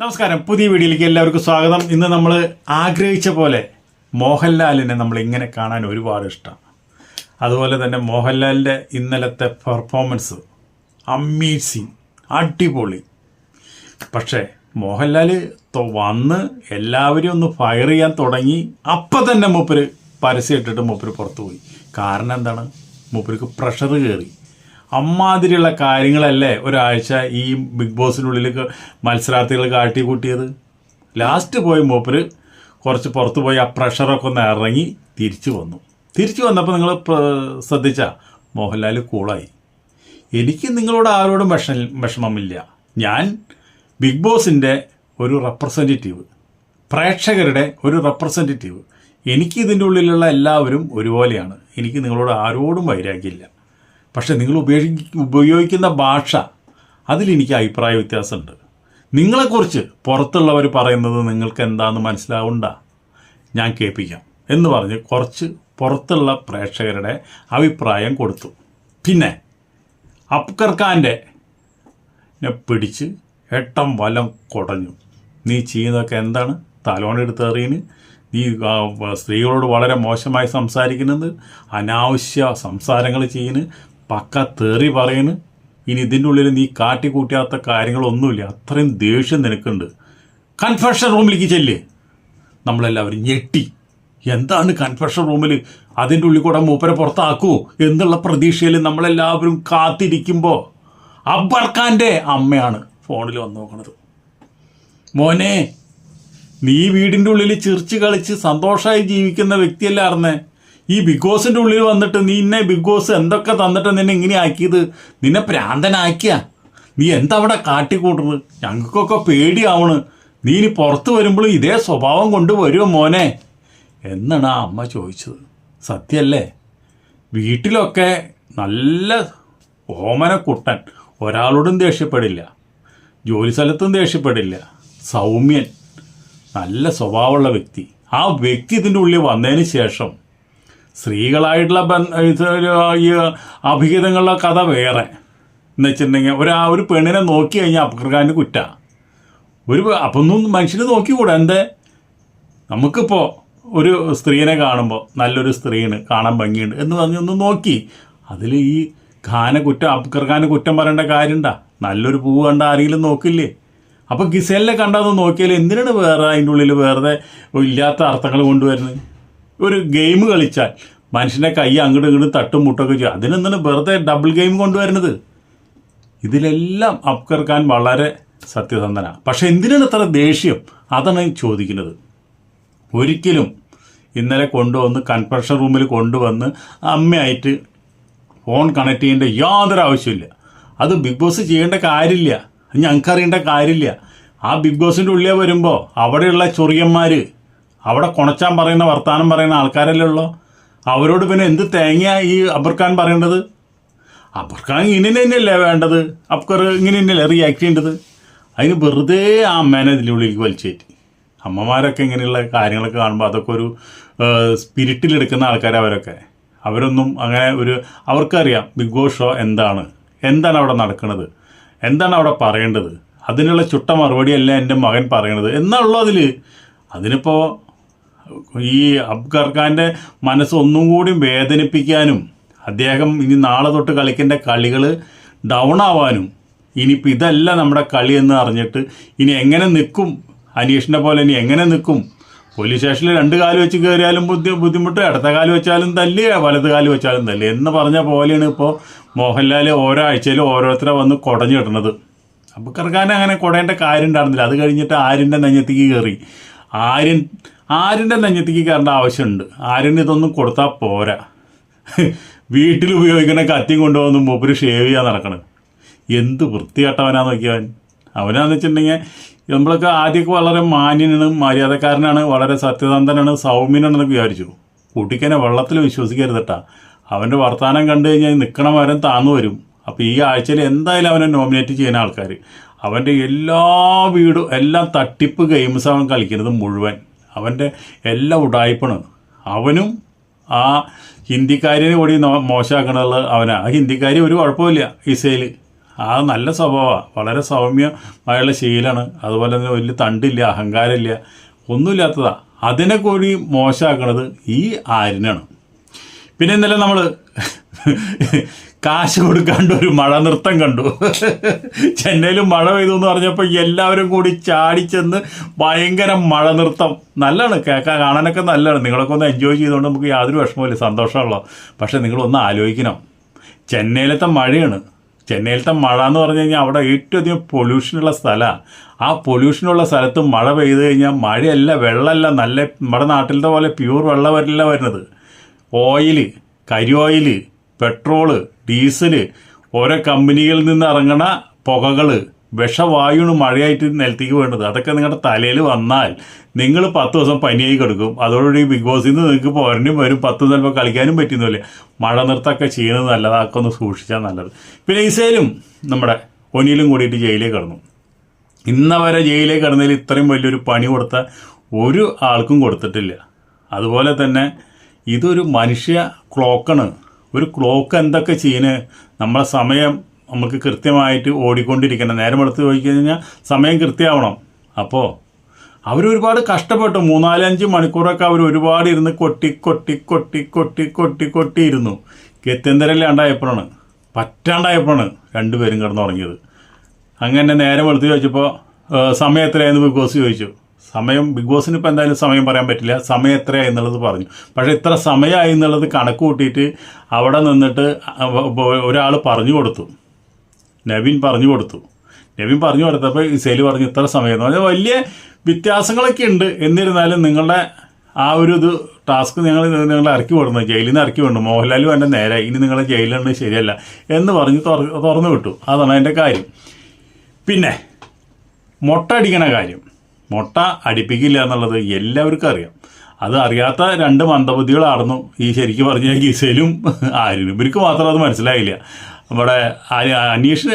നമസ്കാരം. പുതിയ വീഡിയോയിലേക്ക് എല്ലാവർക്കും സ്വാഗതം. ഇന്ന് നമ്മൾ ആഗ്രഹിച്ച പോലെ മോഹൻലാലിനെ നമ്മൾ ഇങ്ങനെ കാണാൻ ഒരുപാട് ഇഷ്ടമാണ് അതുപോലെ തന്നെ മോഹൻലാലിന്റെ ഇന്നലത്തെ പെർഫോമൻസ് അമ്മീസിങ് അടിപൊളി. പക്ഷേ മോഹൻലാൽ വന്ന് എല്ലാവരും ഒന്ന് ഫയർ ചെയ്യാൻ തുടങ്ങി അപ്പം തന്നെ മൂപ്പര് പരസ്യം ഇട്ടിട്ട് മൂപ്പര് പുറത്തു പോയി കാരണം എന്താണ്? മൂപ്പർക്ക് പ്രഷർ കയറി അമ്മാതിരിയുള്ള കാര്യങ്ങളല്ലേ ഒരാഴ്ച ഈ ബിഗ് ബോസിനുള്ളിൽ മത്സരാർത്ഥികൾ കാട്ടിക്കൂട്ടിയത്? ലാസ്റ്റ് പോയി മൂപ്പർ കുറച്ച് പുറത്ത് പോയി ആ പ്രഷറൊക്കെ ഒന്ന് ഇറങ്ങി തിരിച്ചു വന്നു. തിരിച്ചു വന്നപ്പോൾ നിങ്ങൾ ശ്രദ്ധിച്ച മോഹൻലാൽ കൂളായി. എനിക്ക് നിങ്ങളോട് ആരോടും വിഷ വിഷമമില്ല. ഞാൻ ബിഗ് ബോസിന്റെ ഒരു റെപ്രസെന്റേറ്റീവ് പ്രേക്ഷകരുടെ ഒരു റെപ്രസെന്റേറ്റീവ് എനിക്ക് ഇതിന്റെ ഉള്ളിലുള്ള എല്ലാവരും ഒരുപോലെയാണ്. എനിക്ക് നിങ്ങളോട് ആരോടും വൈരാഗ്യമില്ല. പക്ഷെ നിങ്ങൾ ഉപയോഗി ഉപയോഗിക്കുന്ന ഭാഷ അതിലെനിക്ക് അഭിപ്രായ വ്യത്യാസമുണ്ട്. നിങ്ങളെക്കുറിച്ച് പുറത്തുള്ളവർ പറയുന്നത് നിങ്ങൾക്ക് എന്താണെന്ന് മനസ്സിലാവണ്ട. ഞാൻ കേൾപ്പിക്കാം. എന്ന് പറഞ്ഞ് കുറച്ച് പുറത്തുള്ള പ്രേക്ഷകരുടെ അഭിപ്രായം കൊടുത്തു. പിന്നെ അപ്കർ ഖാന്റെ പിടിച്ച് എട്ടം വലം കുടഞ്ഞു. നീ ചെയ്യുന്നതൊക്കെ എന്താണ്? തലോണെടുത്ത് എറിയിന് നീ സ്ത്രീകളോട് വളരെ മോശമായി സംസാരിക്കുന്നത് അനാവശ്യ സംസാരങ്ങൾ ചെയ്യുന്നു? പക്ക തേറി പറയുന്നു ഇനി ഇതിന്റെ ഉള്ളിൽ നീ കാട്ടിക്കൂട്ടാത്ത കാര്യങ്ങളൊന്നുമില്ല. അത്രയും ദേഷ്യം നിനക്കുണ്ട്. കൺഫെഷൻ റൂമിലേക്ക് ചെല്ലേ. നമ്മളെല്ലാവരും ഞെട്ടി. എന്താണ് കൺഫെഷൻ റൂമിൽ അതിന്റെ ഉള്ളിൽ കൂടെ മൂപ്പരെ പുറത്താക്കൂ എന്നുള്ള പ്രതീക്ഷയിൽ നമ്മളെല്ലാവരും കാത്തിരിക്കുമ്പോൾ അബ്ബർ ഖാന്റെ അമ്മയാണ് ഫോണിൽ വന്ന് നോക്കണത്. മോനെ നീ വീടിന്റെ ഉള്ളിൽ ചിരിച്ച് കളിച്ച് സന്തോഷമായി ജീവിക്കുന്ന വ്യക്തിയല്ല അറിഞ്ഞേ ഈ ബിഗ് ബോസിന്റെ ഉള്ളിൽ വന്നിട്ട് നീ ഇന്നെ ബിഗ് ബോസ് എന്തൊക്കെ തന്നിട്ട് നിന്നെ ഇങ്ങനെ ആക്കിയത്? നിന്നെ പ്രാന്തനാക്കിയ? നീ എന്താ അവിടെ കാട്ടിക്കൂട്ടുന്നത്? ഞങ്ങൾക്കൊക്കെ പേടിയാവണ്. നീ ഇനി പുറത്ത് വരുമ്പോഴും ഇതേ സ്വഭാവം കൊണ്ട് വരുമോ മോനെ? എന്നാണ് ആ അമ്മ ചോദിച്ചത്. സത്യമല്ലേ വീട്ടിലൊക്കെ നല്ല ഓമന കുട്ടൻ ഒരാളോടും ദേഷ്യപ്പെടില്ല. ജോലി സ്ഥലത്തും ദേഷ്യപ്പെടില്ല. സൗമ്യൻ. നല്ല സ്വഭാവമുള്ള വ്യക്തി. ആ വ്യക്തി ഇതിന്റെ ഉള്ളിൽ വന്നതിന് ശേഷം സ്ത്രീകളായിട്ടുള്ള ഈ അഭിഹിതങ്ങളുടെ കഥ വേറെ. എന്ന് വെച്ചിട്ടുണ്ടെങ്കിൽ ഒരു ആ ഒരു പെണ്ണിനെ നോക്കി കഴിഞ്ഞാൽ അപകൃകാരന് കുറ്റ. ഒരു അപ്പം ഒന്നും മനുഷ്യന് നോക്കിക്കൂടാ. എന്തേ? നമുക്കിപ്പോൾ ഒരു സ്ത്രീനെ കാണുമ്പോൾ നല്ലൊരു സ്ത്രീയാണ് കാണാൻ ഭംഗിയുണ്ട് എന്ന് പറഞ്ഞ് ഒന്ന് നോക്കി. അതിൽ ഈ ഖാന കുറ്റം അബ്കർ കുറ്റം പറയേണ്ട കാര്യമുണ്ടാ. നല്ലൊരു പൂവ് കണ്ട ആരെങ്കിലും നോക്കില്ലേ? അപ്പോൾ ഗിസേലിനെ കണ്ടത് നോക്കിയാൽ എന്തിനാണ് വേറെ അതിന്റെ ഉള്ളിൽ വേറെ ഇല്ലാത്ത അർത്ഥങ്ങൾ കൊണ്ടുവരുന്നത്? ഒരു ഗെയിം കളിച്ചാൽ മനുഷ്യന്റെ കൈ അങ്ങോട്ടും ഇങ്ങോട്ടും തട്ടും മുട്ടൊക്കെ ചെയ്യും. അതിനെന്താണ് വെറുതെ ഡബിൾ ഗെയിം കൊണ്ടുവരുന്നത്? ഇതിലെല്ലാം അബ്കർ ഖാൻ വളരെ സത്യസന്ധനാണ് പക്ഷെ എന്തിനാണ് ഇത്ര ദേഷ്യം? അതാണ് ചോദിക്കുന്നത്. ഒരിക്കലും ഇന്നലെ കൊണ്ടുവന്ന് കൺഫെഷൻ റൂമിൽ കൊണ്ടുവന്ന് അമ്മയായിട്ട് ഫോൺ കണക്ട് ചെയ്യേണ്ട യാതൊരു ആവശ്യമില്ല അത് ബിഗ് ബോസ് ചെയ്യേണ്ട കാര്യമില്ല. ഞങ്ങൾക്കറിയേണ്ട കാര്യമില്ല. ആ ബിഗ് ബോസിന്റെ ഉള്ളിൽ വരുമ്പോൾ അവിടെയുള്ള ചൊറിയന്മാർ അവിടെ കുണച്ചാൻ പറയുന്ന വർത്തമാനം പറയുന്ന ആൾക്കാരല്ലേ ഉള്ളോ. അവരോട് പിന്നെ എന്ത് തേങ്ങ ഈ അബർഖാൻ പറയേണ്ടത്? അബർഖാൻ ഇങ്ങനെ തന്നെയല്ലേ വേണ്ടത്? അബ്കർ ഇങ്ങനെ തന്നെയല്ലേ റിയാക്ട് ചെയ്യേണ്ടത്? അതിന് വെറുതെ ആ അമ്മേനെ ഇതിന്റെ ഉള്ളിലേക്ക് വലിച്ചേറ്റി. അമ്മമാരൊക്കെ ഇങ്ങനെയുള്ള കാര്യങ്ങളൊക്കെ കാണുമ്പോൾ അതൊക്കെ ഒരു സ്പിരിറ്റിലെടുക്കുന്ന ആൾക്കാർ അവരൊക്കെ. അവരൊന്നും അങ്ങനെ ഒരു അവർക്കറിയാം ബിഗ് ബോസ് ഷോ എന്താണ്? എന്താണ് അവിടെ നടക്കുന്നത് എന്താണ് അവിടെ പറയേണ്ടത്? അതിനുള്ള ചുട്ട മറുപടിയല്ല എന്റെ മകൻ പറയണത്? എന്നാണല്ലോ അതിൽ അതിനിപ്പോൾ ഈ അബ്ഗർ ഖാന്റെ മനസ്സ് കൂടി വേദനിപ്പിക്കാനും അദ്ദേഹം ഇനി നാളെ തൊട്ട് കളിക്കേണ്ട കളികൾ ഡൗൺ ആവാനും ഇനിയിപ്പോൾ ഇതല്ല നമ്മുടെ കളി എന്ന് അറിഞ്ഞിട്ട് ഇനി എങ്ങനെ നിൽക്കും? അനീഷിനെ പോലെ ഇനി എങ്ങനെ നിൽക്കും? പോലീസ് സ്റ്റേഷനിൽ രണ്ട് കാൽ വെച്ച് കയറിയാലും ബുദ്ധി ബുദ്ധിമുട്ട് ഇടത്ത കാൽ വെച്ചാലും തല്ലി വലത് കാൽ വെച്ചാലും തല്ലി എന്ന് പറഞ്ഞ പോലെയാണ് ഇപ്പോൾ മോഹൻലാൽ ഓരോ ആഴ്ചയിലും ഓരോരുത്തരെ വന്ന് കുടഞ്ഞു കിട്ടണത്. അബുക്കർ ഖാൻ അങ്ങനെ കുടയേണ്ട കാര്യം ഉണ്ടായിരുന്നില്ല അത് കഴിഞ്ഞിട്ട് ആര്യന്റെ നെഞ്ഞത്തേക്ക് കയറി ആര്യൻ ആര്യന്റെ നെഞ്ഞത്തേക്ക് കയറേണ്ട ആവശ്യമുണ്ട്. ആരിന് ഇതൊന്നും കൊടുത്താൽ പോരാ. വീട്ടിൽ ഉപയോഗിക്കുന്ന കത്തിയും കൊണ്ടുവന്ന് മൂപ്പര് ഷേവ് ചെയ്യാൻ നടക്കണത് എന്ത് വൃത്തികെട്ടവനാ നോക്കിയവൻ അവനാന്ന് വെച്ചിട്ടുണ്ടെങ്കിൽ നമ്മളൊക്കെ ആദ്യമൊക്കെ വളരെ മാന്യനാണ് മര്യാദക്കാരനാണ് വളരെ സത്യസന്ധനാണ് സൗമ്യനാണെന്നൊക്കെ വിചാരിച്ചു. കുട്ടിക്കനെ വെള്ളത്തിൽ വിശ്വസിക്കരുത് കേട്ടാ അവന്റെ വർത്തമാനം കണ്ടു കഴിഞ്ഞാൽ നിൽക്കണ മരം താന്നു വരും. അപ്പോൾ ഈ ആഴ്ചയിൽ എന്തായാലും അവനെ നോമിനേറ്റ് ചെയ്യുന്ന ആൾക്കാർ അവന്റെ എല്ലാ വീടും എല്ലാം തട്ടിപ്പ് ഗെയിംസ് അവൻ കളിക്കുന്നത് മുഴുവൻ. അവന്റെ എല്ലാ ഉടായ്പണും അവനും ആ ഹിന്ദിക്കാരിനെ കൂടി മോശമാക്കണത് അവനാ. ആ ഹിന്ദിക്കാരി ഒരു കുഴപ്പമില്ല ഇസയിൽ ആ നല്ല സ്വഭാവമാണ് വളരെ സൗമ്യമായുള്ള ശീലമാണ് അതുപോലെ തന്നെ വലിയ തണ്ടില്ല അഹങ്കാരമില്ല ഒന്നുമില്ലാത്തതാണ് അതിനെ കൂടി മോശമാക്കണത് ഈ ആര്യനാണ്. പിന്നെ ഇന്നലെ നമ്മൾ കാശ് കൊടുക്കാണ്ട് ഒരു മഴ നൃത്തം കണ്ടു. ചെന്നൈയിൽ മഴ പെയ്തു എന്ന് പറഞ്ഞപ്പോൾ എല്ലാവരും കൂടി ചാടിച്ചെന്ന് ഭയങ്കര മഴ നൃത്തം. നല്ലതാണ്. കേൾക്കാൻ കാണാനൊക്കെ നല്ലതാണ്. നിങ്ങളൊക്കെ ഒന്ന് എൻജോയ് ചെയ്തുകൊണ്ട് നമുക്ക് യാതൊരു വിഷമമില്ല സന്തോഷമുള്ളൂ പക്ഷേ നിങ്ങളൊന്ന് ആലോചിക്കണം. ചെന്നൈയിലത്തെ മഴയാണ്. ചെന്നൈയിലത്തെ മഴ എന്ന് പറഞ്ഞു കഴിഞ്ഞാൽ അവിടെ ഏറ്റവും അധികം പൊല്യൂഷനുള്ള സ്ഥലമാണ് ആ പൊല്യൂഷനുള്ള സ്ഥലത്ത് മഴ പെയ്തു കഴിഞ്ഞാൽ മഴയല്ല വെള്ളമല്ല നല്ല നമ്മുടെ നാട്ടിലത്തെ പോലെ പ്യൂർ വെള്ളം വരില്ല വരുന്നത്. ഓയിൽ കരി ഓയിൽ പെട്രോൾ ഡീസൽ ഓരോ കമ്പനികളിൽ നിന്ന് ഇറങ്ങണ പുകകൾ വിഷവായുണ് മഴയായിട്ട് നിലത്തേക്ക് വേണ്ടത് അതൊക്കെ നിങ്ങളുടെ തലയിൽ വന്നാൽ നിങ്ങൾ പത്ത് ദിവസം പനിയായി കിടക്കും. അതോടുകൂടി ബിഗ് ബോസിൽ നിന്ന് നിങ്ങൾക്ക് പോരനും വരും. പത്ത് ചിലപ്പോൾ കളിക്കാനും പറ്റുന്നില്ല മഴ നിർത്തൊക്കെ ചെയ്യുന്നത് നല്ലത്. അതൊക്കെ ഒന്ന് സൂക്ഷിച്ചാൽ നല്ലത്. പിന്നെ ഈസയിലും നമ്മുടെ ഒനിയിലും കൂടിയിട്ട് ജയിലിൽ കിടന്നു. ഇന്നവരെ വരെ ജയിലിൽ കിടന്നതിൽ ഇത്രയും വലിയൊരു പണി കൊടുത്ത ഒരു ആൾക്കും കൊടുത്തിട്ടില്ല. അതുപോലെ തന്നെ ഇതൊരു മനുഷ്യ ക്ലോക്കാണ്. ഒരു ക്ലോക്ക് എന്തൊക്കെ ചെയ്യുന്നത് നമ്മളെ സമയം നമുക്ക് കൃത്യമായിട്ട് ഓടിക്കൊണ്ടിരിക്കണം. നേരം എടുത്ത് കഴിഞ്ഞാൽ സമയം കൃത്യമാവണം. അപ്പോൾ അവരൊരുപാട് കഷ്ടപ്പെട്ടു. മൂന്നാലഞ്ച് മണിക്കൂറൊക്കെ അവർ ഒരുപാട് ഇരുന്ന് കൊട്ടി കൊട്ടി കൊട്ടി കൊട്ടി കൊട്ടി കൊട്ടി ഇരുന്നു. ഗത്യന്തരമില്ലാണ്ടായപ്പോഴാണ് പറ്റാണ്ടായപ്പോഴാണ് രണ്ടുപേരും കിടന്നുറങ്ങിയത്. അങ്ങനെ നേരം വെളുത്ത് ചോദിച്ചപ്പോൾ സമയം എത്രയായിരുന്നു ബിഗ് ബോസ് ചോദിച്ചു. സമയം ബിഗ് ബോസിന് ഇപ്പോൾ എന്തായാലും സമയം പറയാൻ പറ്റില്ല. സമയം എത്രയായി എന്നുള്ളത് പറഞ്ഞു. പക്ഷേ ഇത്ര സമയമായി എന്നുള്ളത് കണക്ക് കൂട്ടിയിട്ട് അവിടെ നിന്നിട്ട് ഒരാൾ പറഞ്ഞു കൊടുത്തു. നവീൻ പറഞ്ഞു കൊടുത്തു. നവീൻ പറഞ്ഞു കൊടുത്തപ്പോൾ ഇസേൽ പറഞ്ഞു ഇത്ര സമയം എന്ന് പറഞ്ഞാൽ വലിയ വ്യത്യാസങ്ങളൊക്കെ ഉണ്ട്. എന്നിരുന്നാലും നിങ്ങളുടെ ആ ഒരു ഇത് ടാസ്ക് നിങ്ങൾ നിങ്ങൾ ഇറക്കി വിടുന്നു. ജയിലിൽ നിന്ന് ഇറക്കി വിടുന്നു. മോഹൻലാൽ വേണ്ട നേരെ ഇനി നിങ്ങളെ ജയിലിലുണ്ട് ശരിയല്ല. എന്ന് പറഞ്ഞ് തുറ- തുറന്നു വിട്ടു. അതാണ് അതിന്റെ കാര്യം. പിന്നെ മുട്ട അടിക്കണ കാര്യം. മുട്ട അടിപ്പിക്കില്ല എന്നുള്ളത് എല്ലാവർക്കും അറിയാം. അത് അറിയാത്ത രണ്ട് മന്ദബുദ്ധികളായിരുന്നു ഈ ശരിക്കും പറഞ്ഞ ഗിസയിലും ആര്യനും. ഇവർക്ക് മാത്രം അത് മനസ്സിലായില്ല. നമ്മുടെ അനീഷിന്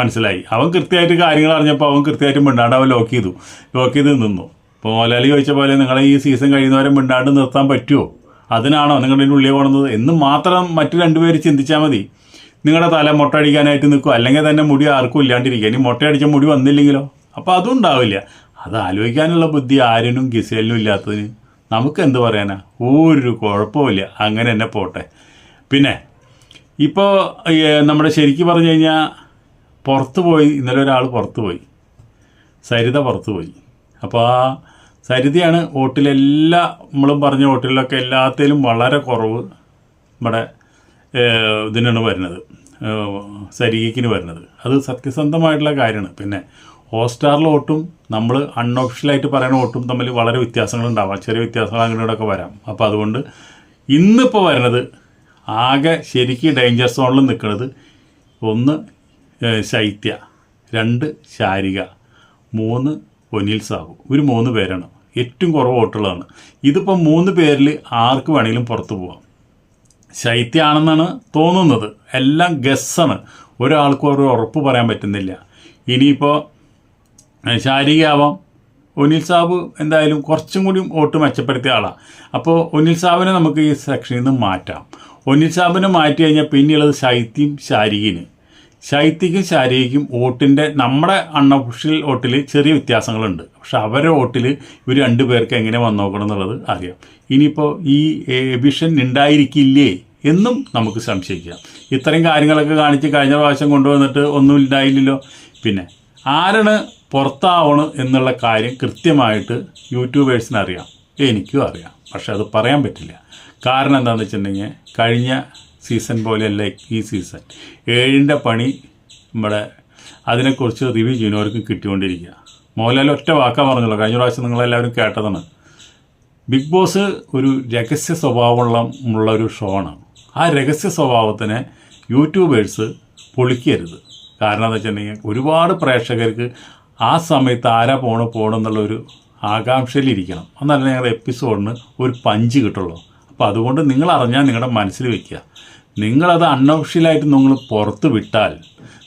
മനസ്സിലായി. അവൻ കൃത്യമായിട്ട് കാര്യങ്ങൾ അറിഞ്ഞപ്പോൾ അവൻ കൃത്യമായിട്ട് മിണ്ടാണ്ട് അവൻ ലോക്ക് ചെയ്തു. ലോക്ക് ചെയ്ത് നിന്നു. ഇപ്പോൾ മോലാലി ചോദിച്ച പോലെ നിങ്ങളെ ഈ സീസൺ കഴിയുന്നവരെ മിണ്ടാണ്ട് നിർത്താൻ പറ്റുമോ അതിനാണോ നിങ്ങളുടെ ഉള്ളിൽ പോകുന്നത് എന്ന് മാത്രം മറ്റു രണ്ടുപേര് ചിന്തിച്ചാൽ മതി. നിങ്ങളുടെ തല മുട്ട അടിക്കാനായിട്ട് നിൽക്കും അല്ലെങ്കിൽ തന്നെ മുടി ആർക്കും ഇല്ലാണ്ടിരിക്കുക. ഇനി മുട്ടയടിച്ച മുടി വന്നില്ലെങ്കിലോ? അപ്പോൾ അതും ഉണ്ടാവില്ല. അത് ആലോചിക്കാനുള്ള ബുദ്ധി ആരിനും ഗിസേലിനും ഇല്ലാത്തതിന് നമുക്ക് എന്ത് പറയാനാ? ഒരു കുഴപ്പമില്ല അങ്ങനെ തന്നെ പോട്ടെ. പിന്നെ ഇപ്പോൾ നമ്മുടെ ശരിക്ക് പറഞ്ഞു കഴിഞ്ഞാൽ പുറത്ത് പോയി ഇന്നലെ ഒരാൾ പുറത്ത് പോയി. സരിത പുറത്ത് പോയി. അപ്പോൾ ആ സരിതയാണ് വോട്ടിലെല്ലാ നമ്മളും പറഞ്ഞ വോട്ടിലൊക്കെ എല്ലാത്തിലും വളരെ കുറവ് നമ്മുടെ ഇതിനാണ് വരുന്നത്. ഏഹ്, വരുന്നത്. അത് സത്യസന്ധമായിട്ടുള്ള കാര്യമാണ്. പിന്നെ ഹോട്ട്സ്റ്റാറിലെ വോട്ടും നമ്മൾ അൺഒഫീഷ്യലായിട്ട് പറയുന്ന വോട്ടും തമ്മിൽ വളരെ വ്യത്യാസങ്ങളുണ്ടാവാം. ചെറിയ വ്യത്യാസങ്ങൾ അങ്ങനെയൊക്കെ വരാം. അപ്പോൾ അതുകൊണ്ട് ഇന്നിപ്പോൾ വരുന്നത് ആകെ ശരിക്കും ഡേഞ്ചർ സോണിൽ നിൽക്കുന്നത് ഒന്ന് ശൈത്യ രണ്ട് ശാരിക മൂന്ന് ഒനിൽ സാഹു. ഇവർ മൂന്ന് പേരാണ്. ഏറ്റവും കുറവ് വോട്ടുള്ളതാണ്. ഇതിപ്പോൾ മൂന്ന് പേരിൽ ആർക്ക് വേണമെങ്കിലും പുറത്തു പോവാം. ശൈത്യാണെന്നാണ് തോന്നുന്നത്. എല്ലാം ഗസ്സാണ് ഒരാൾക്കും ഒരു ഉറപ്പ് പറയാൻ പറ്റുന്നില്ല. ഇനിയിപ്പോൾ ശാരീരികമാവാം ഒനിൽ സാബ് എന്തായാലും കുറച്ചും കൂടി വോട്ട് മെച്ചപ്പെടുത്തിയ ആളാണ് അപ്പോൾ ഒനിൽ സാബിനെ നമുക്ക് ഈ സെക്ഷനിൽ നിന്ന് മാറ്റാം. ഒനിൽ സാബിനെ മാറ്റി കഴിഞ്ഞാൽ പിന്നെയുള്ളത് ശൈത്യം ശാരീരികിന്. ശൈത്യക്കും ശാരീരിക്കും വോട്ടിന്റെ നമ്മുടെ അണ്ണപുഷിൽ വോട്ടിൽ ചെറിയ വ്യത്യാസങ്ങളുണ്ട്. പക്ഷെ അവരുടെ വോട്ടിൽ ഇവർ രണ്ടു പേർക്ക് എങ്ങനെ വന്നോക്കണം എന്നുള്ളത് അറിയാം. ഇനിയിപ്പോൾ ഈ എബിഷൻ ഉണ്ടായിരിക്കില്ലേ എന്നും നമുക്ക് സംശയിക്കാം. ഇത്രയും കാര്യങ്ങളൊക്കെ കാണിച്ച് കഴിഞ്ഞ പ്രാവശ്യം കൊണ്ടുവന്നിട്ട് ഒന്നും ഉണ്ടായില്ലല്ലോ പിന്നെ ആരാണ് പുറത്താവണം എന്നുള്ള കാര്യം കൃത്യമായിട്ട് യൂട്യൂബേഴ്സിന് അറിയാം. എനിക്കും അറിയാം. പക്ഷെ അത് പറയാൻ പറ്റില്ല. കാരണം എന്താണെന്ന് വെച്ചിട്ടുണ്ടെങ്കിൽ കഴിഞ്ഞ സീസൺ പോലെയല്ല ഈ സീസൺ. ഏഴിന്റെ പണി നമ്മുടെ അതിനെക്കുറിച്ച് റിവ്യൂ ചെയ്യുന്നവർക്ക് കിട്ടിക്കൊണ്ടിരിക്കുക. മോഹൻലാൽ ഒറ്റ വാക്കാ പറഞ്ഞുള്ളൂ. കഴിഞ്ഞ പ്രാവശ്യം നിങ്ങളെല്ലാവരും കേട്ടതാണ്. ബിഗ് ബോസ് ഒരു രഹസ്യ സ്വഭാവമുള്ള ഉള്ള ഒരു ഷോ ആണ് ആ രഹസ്യ സ്വഭാവത്തിനെ യൂട്യൂബേഴ്സ് പൊളിക്കരുത്. കാരണം എന്താ വെച്ചിട്ടുണ്ടെങ്കിൽ ഒരുപാട് പ്രേക്ഷകർക്ക് ആ സമയത്ത് ആരാ പോണ് പോകണമെന്നുള്ളൊരു ആകാംക്ഷയിലിരിക്കണം. എന്നല്ല ഞങ്ങളുടെ എപ്പിസോഡിന് ഒരു പഞ്ച് കിട്ടുള്ളൂ. അപ്പോൾ അതുകൊണ്ട് നിങ്ങൾ അറിഞ്ഞാൽ നിങ്ങളുടെ മനസ്സിൽ വെക്കുക. നിങ്ങളത് അൺഒഫീഷ്യലായിട്ട് നിങ്ങൾ പുറത്ത് വിട്ടാൽ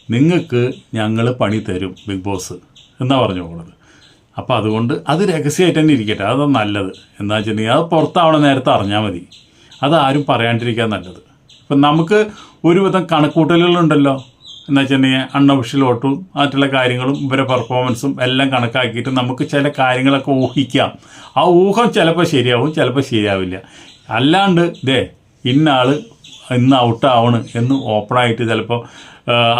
നിങ്ങൾക്ക് ഞങ്ങൾ പണി തരും ബിഗ് ബോസ് എന്നാണ് പറഞ്ഞു പോകുന്നത് അപ്പോൾ അതുകൊണ്ട് അത് രഹസ്യമായിട്ട് തന്നെ ഇരിക്കട്ടെ. അത് നല്ലത്. എന്താ വെച്ചിട്ടുണ്ടെങ്കിൽ അത് പുറത്താവണ നേരത്തെ അറിഞ്ഞാൽ മതി. അത് ആരും പറയാണ്ടിരിക്കാൻ നല്ലത്. ഇപ്പം നമുക്ക് ഒരുവിധം കണക്കൂട്ടലുകളുണ്ടല്ലോ. എന്ന് വെച്ചിട്ടുണ്ടെങ്കിൽ അൺഒഫീഷ്യൽ വോട്ടും മറ്റുള്ള കാര്യങ്ങളും ഇവരെ പെർഫോമൻസും എല്ലാം കണക്കാക്കിയിട്ട് നമുക്ക് ചില കാര്യങ്ങളൊക്കെ ഊഹിക്കാം. ആ ഊഹം ചിലപ്പോൾ ശരിയാവും ചിലപ്പോൾ ശരിയാവില്ല. അല്ലാണ്ട് ദേ ഇന്നാൾ ഇന്ന് ഔട്ടാവണ് എന്ന് ഓപ്പണായിട്ട് ചിലപ്പോൾ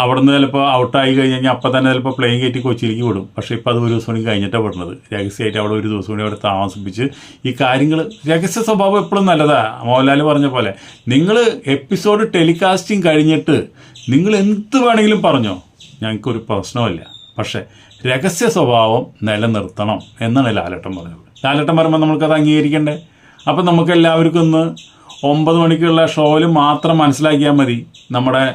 അവിടെ നിന്ന് ചിലപ്പോൾ ഔട്ടായി കഴിഞ്ഞ് കഴിഞ്ഞാൽ അപ്പം തന്നെ ചിലപ്പോൾ പ്ലെയിൻ കയറ്റി കൊച്ചിയിലേക്ക് വിടും. പക്ഷേ ഇപ്പോൾ അത് ഒരു ദിവസം കൂടി കഴിഞ്ഞിട്ടാണ് വിടുന്നത് രഹസ്യമായിട്ട് അവിടെ ഒരു ദിവസം കൂടി അവിടെ താമസിപ്പിച്ച് ഈ കാര്യങ്ങൾ രഹസ്യ സ്വഭാവം എപ്പോഴും നല്ലതാണ് മോഹൻലാൽ പറഞ്ഞ പോലെ നിങ്ങൾ എപ്പിസോഡ് ടെലികാസ്റ്റിംഗ് കഴിഞ്ഞിട്ട് നിങ്ങൾ എന്ത് വേണമെങ്കിലും പറഞ്ഞോ. ഞങ്ങൾക്കൊരു പ്രശ്നമില്ല പക്ഷേ രഹസ്യ സ്വഭാവം നിലനിർത്തണം എന്നാണ് ലാലട്ടൻ പറഞ്ഞത്. ലാലട്ടൻ പറയുമ്പോൾ നമുക്കത് അംഗീകരിക്കണ്ടേ? അപ്പം നമുക്ക് എല്ലാവർക്കും ഇന്ന് ഒമ്പത് മണിക്കുള്ള ഷോയിൽ മാത്രം മനസ്സിലാക്കിയാൽ മതി നമ്മുടെ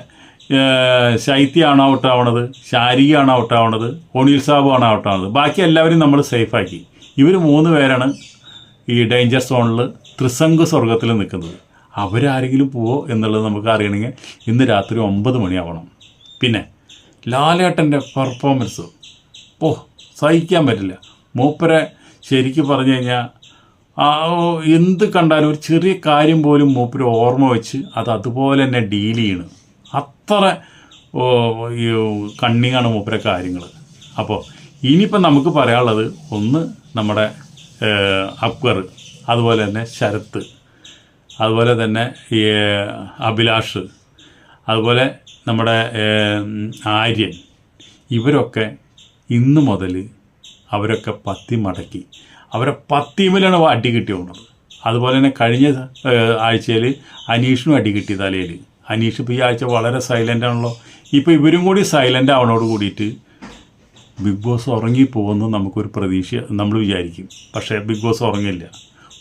ശൈത്യമാണ് ഔട്ടാവണത് ശാരികയാണ് ഔട്ടാവണത് ഒണീൽ സാബുമാണ് ഔട്ട് ആവണത്. ബാക്കി എല്ലാവരും നമ്മൾ സേഫാക്കി ഇവർ മൂന്ന് പേരാണ് ഈ ഡേഞ്ചർ സോണിൽ ത്രിസംഗ സ്വർഗത്തിൽ നിൽക്കുന്നത്. അവരാരെങ്കിലും പോവോ എന്നുള്ളത് നമുക്ക് അറിയണമെങ്കിൽ ഇന്ന് രാത്രി ഒമ്പത് മണിയാവണം. പിന്നെ ലാലേട്ടന്റെ പെർഫോമൻസ് ഓ സഹിക്കാൻ പറ്റില്ല. മൂപ്പരെ ശരിക്ക് പറഞ്ഞു കഴിഞ്ഞാൽ എന്ത് കണ്ടാലും ഒരു ചെറിയ കാര്യം പോലും മൂപ്പര് ഓർമ്മ വെച്ച് അത് അതുപോലെ തന്നെ ഡീൽ ചെയ്യണം. അത്ര കണ്ണിങ്ങാണ് മൂപ്പരെ കാര്യങ്ങൾ അപ്പോൾ ഇനിയിപ്പം നമുക്ക് പറയാനുള്ളത് ഒന്ന് നമ്മുടെ അക്വർ അതുപോലെ തന്നെ ശരത്ത്. അതുപോലെ തന്നെ ഈ അഭിലാഷ് അതുപോലെ നമ്മുടെ ആര്യൻ ഇവരൊക്കെ ഇന്ന് മുതൽ അവരൊക്കെ പത്തി മടക്കി അവരെ പത്തിമിലാണ് അടി കിട്ടി പോകുന്നത്. അതുപോലെ തന്നെ കഴിഞ്ഞ ആഴ്ചയിൽ അനീഷിനും അടി കിട്ടി തലയിൽ. അനീഷ് ഇപ്പോൾ ഈ ആഴ്ച വളരെ സൈലന്റ് ആണല്ലോ. ഇപ്പോൾ ഇവരും കൂടി സൈലന്റ് ആവണോട് കൂടിയിട്ട് ബിഗ് ബോസ് ഉറങ്ങിപ്പോകുമെന്ന് നമുക്കൊരു പ്രതീക്ഷ നമ്മൾ വിചാരിക്കും. പക്ഷേ ബിഗ് ബോസ് ഉറങ്ങില്ല.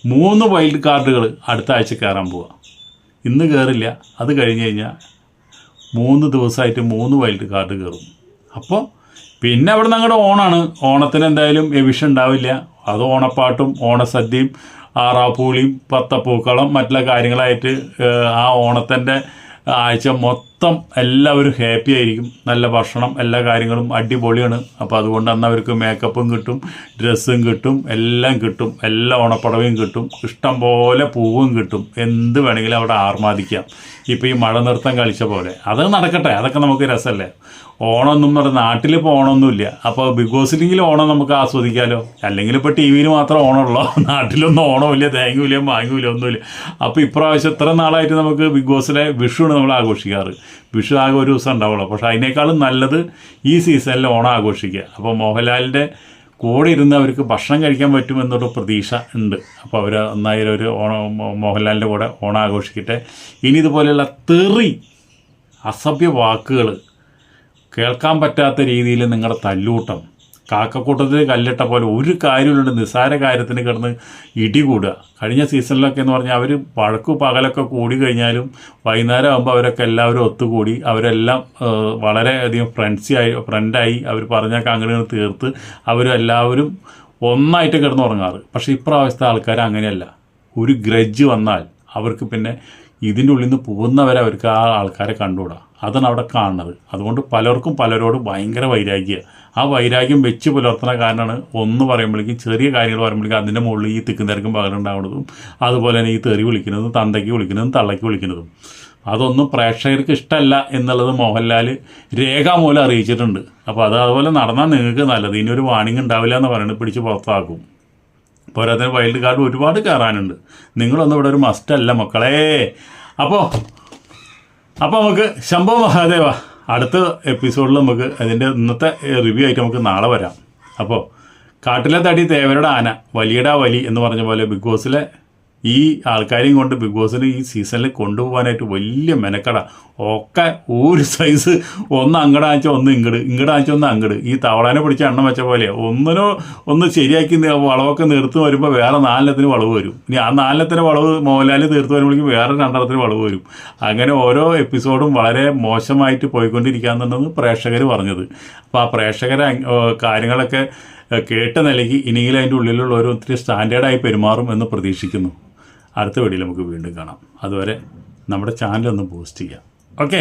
മൂന്ന് വൈൽഡ് കാർഡുകൾ അടുത്ത ആഴ്ച കയറാൻ പോവുക ഇന്ന് കയറില്ല അത് കഴിഞ്ഞ് കഴിഞ്ഞാൽ മൂന്ന് ദിവസമായിട്ട് മൂന്ന് വൈൽഡ് കാർഡ് കയറും അപ്പോൾ പിന്നെ അവിടെ നിന്ന് അങ്ങോട്ട് ഓണാണ്. ഓണത്തിന് എന്തായാലും എവിഷൻ ഉണ്ടാവില്ല. അത് ഓണപ്പാട്ടും ഓണസദ്യയും ആറാപ്പൂളിയും പത്തപ്പൂക്കളം മറ്റുള്ള കാര്യങ്ങളായിട്ട് ആ ഓണത്തിന്റെ ആഴ്ച മൊത്തം എല്ലാവരും ഹാപ്പി ആയിരിക്കും. നല്ല ഭക്ഷണം എല്ലാ കാര്യങ്ങളും അടിപൊളിയാണ്. അപ്പോൾ അതുകൊണ്ട് അന്ന് അവർക്ക് മേക്കപ്പും കിട്ടും ഡ്രസ്സും കിട്ടും എല്ലാം കിട്ടും. എല്ലാ ഓണപ്പടവയും കിട്ടും. ഇഷ്ടം പോലെ പൂവും കിട്ടും. എന്ത് വേണമെങ്കിലും അവിടെ ആർമാദിക്കാം. ഇപ്പോൾ ഈ മഴ നൃത്തം കളിച്ച പോലെ. അത് നടക്കട്ടെ. അതൊക്കെ നമുക്ക് രസമല്ലേ? ഓണമൊന്നും പറഞ്ഞ നാട്ടിൽ ഇപ്പോൾ ഓണമൊന്നുമില്ല. അപ്പോൾ ബിഗ് ബോസിലെങ്കിലും ഓണം നമുക്ക് ആസ്വദിക്കാമല്ലോ അല്ലെങ്കിൽ ഇപ്പോൾ ടി വിയിൽ മാത്രം ഓണമുള്ളൂ. നാട്ടിലൊന്നും ഓണമില്ല തേങ്ങയില്ല മാങ്ങയില്ല ഒന്നുമില്ല. അപ്പോൾ ഇപ്രാവശ്യം ഇത്ര നാളായിട്ട് നമുക്ക് ബിഗ് ബോസിലെ വിഷുവാണ് നമ്മൾ ആഘോഷിക്കാറ്? വിഷു ആകെ ഒരു ദിവസം ഉണ്ടാവുള്ളൂ. പക്ഷേ അതിനേക്കാളും നല്ലത് ഈ സീസണിൽ ഓണം ആഘോഷിക്കുക അപ്പോൾ മോഹൻലാലിന്റെ കൂടെ ഇരുന്ന് അവർക്ക് ഭക്ഷണം കഴിക്കാൻ പറ്റുമെന്നൊരു പ്രതീക്ഷ ഉണ്ട്. അപ്പോൾ അവർ ഒന്നായാലും ഒരു ഓണം മോഹൻലാലിന്റെ കൂടെ ഓണം ആഘോഷിക്കട്ടെ ഇനി ഇതുപോലെയുള്ള തെറി അസഭ്യ വാക്കുകൾ കേൾക്കാൻ പറ്റാത്ത രീതിയിൽ നിങ്ങളുടെ തല്ലൂട്ടം കാക്കക്കൂട്ടത്തിൽ കല്ലിട്ട പോലെ ഒരു കാര്യമില്ലാണ്ട് നിസ്സാര കാര്യത്തിന് കിടന്ന് ഇടി കൂടുക. കഴിഞ്ഞ സീസണിലൊക്കെ എന്ന് പറഞ്ഞാൽ അവർ വഴക്കു പകലൊക്കെ കൂടി കഴിഞ്ഞാലും വൈകുന്നേരം ആകുമ്പോൾ അവരൊക്കെ എല്ലാവരും ഒത്തുകൂടി അവരെല്ലാം വളരെയധികം ഫ്രണ്ട്സി ആയി ഫ്രണ്ടായി അവർ പറഞ്ഞൊക്കെ അങ്ങനെ തീർത്ത് അവരെല്ലാവരും ഒന്നായിട്ട് കിടന്നുറങ്ങാറ്. പക്ഷേ ഇപ്രാവശ്യത്തെ ആൾക്കാർ അങ്ങനെയല്ല. ഒരു ഗ്രജ്ജ് വന്നാൽ അവർക്ക് പിന്നെ ഇതിന്റെ ഉള്ളിൽ നിന്ന് പോകുന്നവരെ അവർക്ക് ആ ആൾക്കാരെ കണ്ടുകൂടാ. അതാണ് അവിടെ കാണുന്നത്. അതുകൊണ്ട് പലർക്കും പലരോടും ഭയങ്കര വൈരാഗ്യ ആ വൈരാഗ്യം വെച്ച് പുലർത്തുന്ന കാരണമാണ് ഒന്ന് പറയുമ്പോഴേക്കും ചെറിയ കാര്യങ്ങൾ പറയുമ്പോഴേക്കും അതിന്റെ മുകളിൽ ഈ തിക്കും തിരക്കും പകലുണ്ടാവുന്നതും അതുപോലെ തന്നെ ഈ തെറി വിളിക്കുന്നതും തന്തയ്ക്ക് വിളിക്കുന്നതും തള്ളയ്ക്ക് വിളിക്കുന്നതും. അതൊന്നും പ്രേക്ഷകർക്ക് ഇഷ്ടമല്ല എന്നുള്ളത് മോഹൻലാൽ രേഖാമൂലം അറിയിച്ചിട്ടുണ്ട്. അപ്പോൾ അത് അതുപോലെ നടന്നാൽ നിങ്ങൾക്ക് നല്ലത്. ഇനി ഒരു വാണിംഗ് ഉണ്ടാവില്ല എന്ന് പറയുന്നത് പിടിച്ച് പുറത്താക്കും. പോരാത്തിന് വൈൽഡ് കാർഡ് ഒരുപാട് കയറാനുണ്ട്. നിങ്ങളൊന്നും ഇവിടെ ഒരു മസ്റ്റല്ല മക്കളെ. അപ്പോൾ അപ്പോൾ നമുക്ക് ശംഭോ മഹാദേവ. അടുത്ത എപ്പിസോഡിൽ നമുക്ക് അതിന്റെ ഇന്നത്തെ റിവ്യൂ ആയിട്ട് നമുക്ക് നാളെ വരാം. അപ്പോൾ കാട്ടിലെ തടി തേവരുടെ ആന വലിയടാ വലി എന്ന് പറഞ്ഞ പോലെ ബിഗ് ബോസിലെ ഈ ആൾക്കാരെയും കൊണ്ട് ബിഗ് ബോസിന് ഈ സീസണിൽ കൊണ്ടുപോകാനായിട്ട് വലിയ മെനക്കട. ഒക്കെ ഒരു സൈസ് ഒന്ന് അങ്ങടാച്ച ഒന്ന് ഇങ്ങട് ഇങ്ങടാച്ച ഒന്ന് അങ്ങട്. ഈ തവളാനെ പിടിച്ച എണ്ണം വെച്ച പോലെ ഒന്നിനോ ഒന്ന് ശരിയാക്കി വളവൊക്കെ നിർത്ത് വരുമ്പോൾ വേറെ നാലിനത്തിന് വളവ് വരും. ഇനി ആ നാലിനത്തിന് വളവ് മോഹൻലാൽ തീർത്ത് വരുമ്പോഴേക്കും വേറെ രണ്ടെണ്ണത്തിന് വളവ് വരും. അങ്ങനെ ഓരോ എപ്പിസോഡും വളരെ മോശമായിട്ട് പോയിക്കൊണ്ടിരിക്കുകയെന്നുണ്ടെന്ന് പ്രേക്ഷകർ പറഞ്ഞത്. അപ്പോൾ ആ പ്രേക്ഷകരെ കാര്യങ്ങളൊക്കെ കേട്ട നിലയ്ക്ക് ഇനിയെങ്കിലും അതിന്റെ ഉള്ളിലുള്ള ഓരോ ഒത്തിരി സ്റ്റാൻഡേർഡായി പെരുമാറും എന്ന് പ്രതീക്ഷിക്കുന്നു. അടുത്ത വീഡിയോയിൽ നമുക്ക് വീണ്ടും കാണാം. അതുവരെ നമ്മുടെ ചാനൽ ഒന്ന് ബൂസ്റ്റ് ചെയ്യാം ഓക്കെ